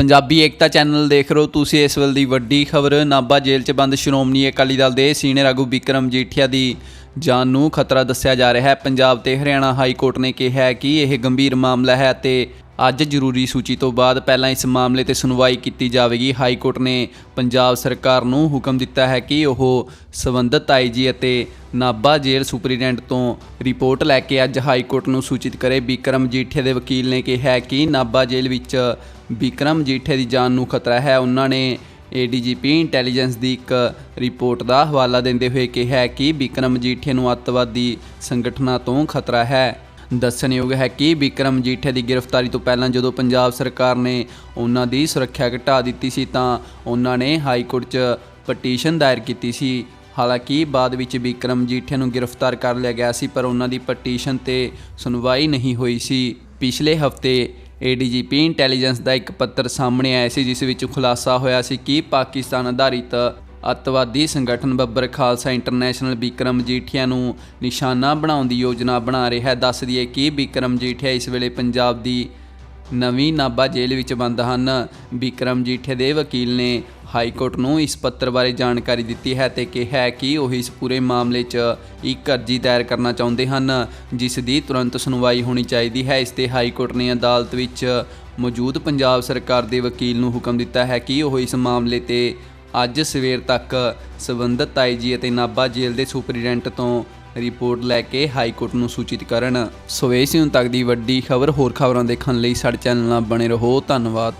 ਪੰਜਾਬੀ ਏਕਤਾ channel ਦੇਖ ਰਹੇ ਹੋ ਤੁਸੀਂ ਇਸ ਵੇਲੇ ਦੀ ਵੱਡੀ ਖਬਰ। ਨਾਭਾ ਜੇਲ੍ਹ 'ਚ ਬੰਦ ਸ਼੍ਰੋਮਣੀ ਅਕਾਲੀ ਦਲ ਦੇ ਸੀਨੀਅਰ ਆਗੂ ਵਿਕਰਮ ਜੀਠੀਆ ਦੀ ਜਾਨ ਨੂੰ ਖਤਰਾ ਦੱਸਿਆ ਜਾ ਰਿਹਾ ਹੈ। ਪੰਜਾਬ ਤੇ ਹਰਿਆਣਾ ਹਾਈ ਕੋਰਟ ਨੇ ਕਿਹਾ ਹੈ ਕਿ ਇਹ ਗੰਭੀਰ ਮਾਮਲਾ ਹੈ ਅਤੇ ਅੱਜ ਜ਼ਰੂਰੀ ਸੂਚੀ ਤੋਂ ਬਾਅਦ ਪਹਿਲਾਂ ਇਸ ਮਾਮਲੇ ਤੇ ਸੁਣਵਾਈ ਕੀਤੀ ਜਾਵੇਗੀ। ਹਾਈ ਕੋਰਟ ਨੇ ਪੰਜਾਬ ਸਰਕਾਰ ਨੂੰ ਹੁਕਮ ਦਿੱਤਾ ਹੈ ਕਿ ਉਹ ਸਬੰਧਤ ਆਈਜੀ ਅਤੇ ਨਾਭਾ ਜੇਲ੍ਹ ਸੁਪਰੀਡੈਂਟ ਤੋਂ ਰਿਪੋਰਟ ਲੈ ਕੇ ਅੱਜ ਹਾਈ ਕੋਰਟ ਨੂੰ ਸੂਚਿਤ ਕਰੇ। ਵਿਕਰਮ ਜੀਠੇ ਦੇ ਵਕੀਲ ਨੇ ਕਿਹਾ ਕਿ ਨਾਭਾ ਜੇਲ੍ਹ ਵਿੱਚ ਵਿਕਰਮ ਜੀਠੇ ਦੀ ਜਾਨ ਨੂੰ ਖਤਰਾ ਹੈ। ਉਹਨਾਂ ਨੇ ਏਡੀਜੀਪੀ ਇੰਟੈਲੀਜੈਂਸ ਦੀ ਇੱਕ ਰਿਪੋਰਟ ਦਾ ਹਵਾਲਾ ਦਿੰਦੇ ਹੋਏ ਕਿਹਾ ਕਿ ਵਿਕਰਮ ਜੀਠੇ ਨੂੰ ਅੱਤਵਾਦੀ ਸੰਗਠਨਾਂ ਤੋਂ ਖਤਰਾ ਹੈ। ਦੱਸਣਯੋਗ ਹੈ ਕਿ ਵਿਕਰਮ ਜੀਠੇ ਦੀ ਗ੍ਰਿਫਤਾਰੀ ਤੋਂ ਪਹਿਲਾਂ ਜਦੋਂ ਪੰਜਾਬ ਸਰਕਾਰ ਨੇ ਉਹਨਾਂ ਦੀ ਸੁਰੱਖਿਆ ਘਟਾ ਦਿੱਤੀ ਸੀ ਤਾਂ ਉਹਨਾਂ ਨੇ ਹਾਈ ਕੋਰਟ 'ਚ ਪਟੀਸ਼ਨ ਦਾਇਰ ਕੀਤੀ ਸੀ। ਹਾਲਾਂਕਿ ਬਾਅਦ ਵਿੱਚ ਵਿਕਰਮ ਜੀਠੇ ਨੂੰ ਗ੍ਰਿਫਤਾਰ ਕਰ ਲਿਆ ਗਿਆ ਸੀ, ਪਰ ਉਹਨਾਂ ਦੀ ਪਟੀਸ਼ਨ ਤੇ ਸੁਣਵਾਈ ਨਹੀਂ ਹੋਈ ਸੀ। ਪਿਛਲੇ ਹਫ਼ਤੇ ਏਡੀਜੀਪੀ ਇੰਟੈਲੀਜੈਂਸ ਦਾ ਇੱਕ ਪੱਤਰ ਸਾਹਮਣੇ ਆਇਆ ਸੀ, ਜਿਸ ਵਿੱਚ ਖੁਲਾਸਾ ਹੋਇਆ ਸੀ ਕਿ ਪਾਕਿਸਤਾਨ ਆਧਾਰਿਤ ਅੱਤਵਾਦੀ ਸੰਗਠਨ ਬੱਬਰ ਖਾਲਸਾ ਇੰਟਰਨੈਸ਼ਨਲ ਵਿਕਰਮ ਜੀਠੀਆ ਨੂੰ ਨਿਸ਼ਾਨਾ ਬਣਾਉਣ ਦੀ ਯੋਜਨਾ ਬਣਾ ਰਿਹਾ ਹੈ। ਦੱਸ ਦਈਏ ਕਿ ਵਿਕਰਮ ਜੀਠੀਆ ਇਸ ਵੇਲੇ ਪੰਜਾਬ ਦੀ ਨਵੀਂ ਨਾਭਾ ਜੇਲ੍ਹ ਵਿੱਚ ਬੰਦ ਹਨ। ਵਿਕਰਮ ਜੀਠੇ ਦੇ ਵਕੀਲ ਨੇ ਹਾਈ ਕੋਰਟ ਨੂੰ ਇਸ ਪੱਤਰ ਬਾਰੇ ਜਾਣਕਾਰੀ ਦਿੱਤੀ ਹੈ ਤੇ ਕਿਹਾ ਹੈ ਕਿ ਉਹ ਇਸ ਪੂਰੇ ਮਾਮਲੇ 'ਚ ਇੱਕ ਅਰਜ਼ੀ ਦਾਇਰ ਕਰਨਾ ਚਾਹੁੰਦੇ ਹਨ, ਜਿਸ ਦੀ ਤੁਰੰਤ ਸੁਣਵਾਈ ਹੋਣੀ ਚਾਹੀਦੀ ਹੈ। ਇਸ ਤੇ ਹਾਈ ਕੋਰਟ ਨੇ ਅਦਾਲਤ ਵਿੱਚ ਮੌਜੂਦ ਪੰਜਾਬ ਸਰਕਾਰ ਦੇ ਵਕੀਲ ਨੂੰ ਹੁਕਮ ਦਿੱਤਾ ਹੈ ਕਿ ਉਹ ਇਸ ਮਾਮਲੇ ਤੇ ਅੱਜ ਸਵੇਰ ਤੱਕ ਸਬੰਧਤ ਆਈਜੀ ਅਤੇ ਨਾਭਾ ਜੇਲ੍ਹ ਦੇ ਸੁਪਰੀਡੈਂਟ ਤੋਂ ਰਿਪੋਰਟ ਲੈ ਕੇ ਹਾਈ ਕੋਰਟ ਨੂੰ ਸੂਚਿਤ ਕਰਨ। ਸੋ ਇਹ ਸੀ ਹੁਣ ਤੱਕ ਦੀ ਵੱਡੀ ਖਬਰ। ਹੋਰ ਖਬਰਾਂ ਦੇਖਣ ਲਈ ਸਾਡੇ ਚੈਨਲ ਨਾਲ ਬਣੇ ਰਹੋ। ਧੰਨਵਾਦ।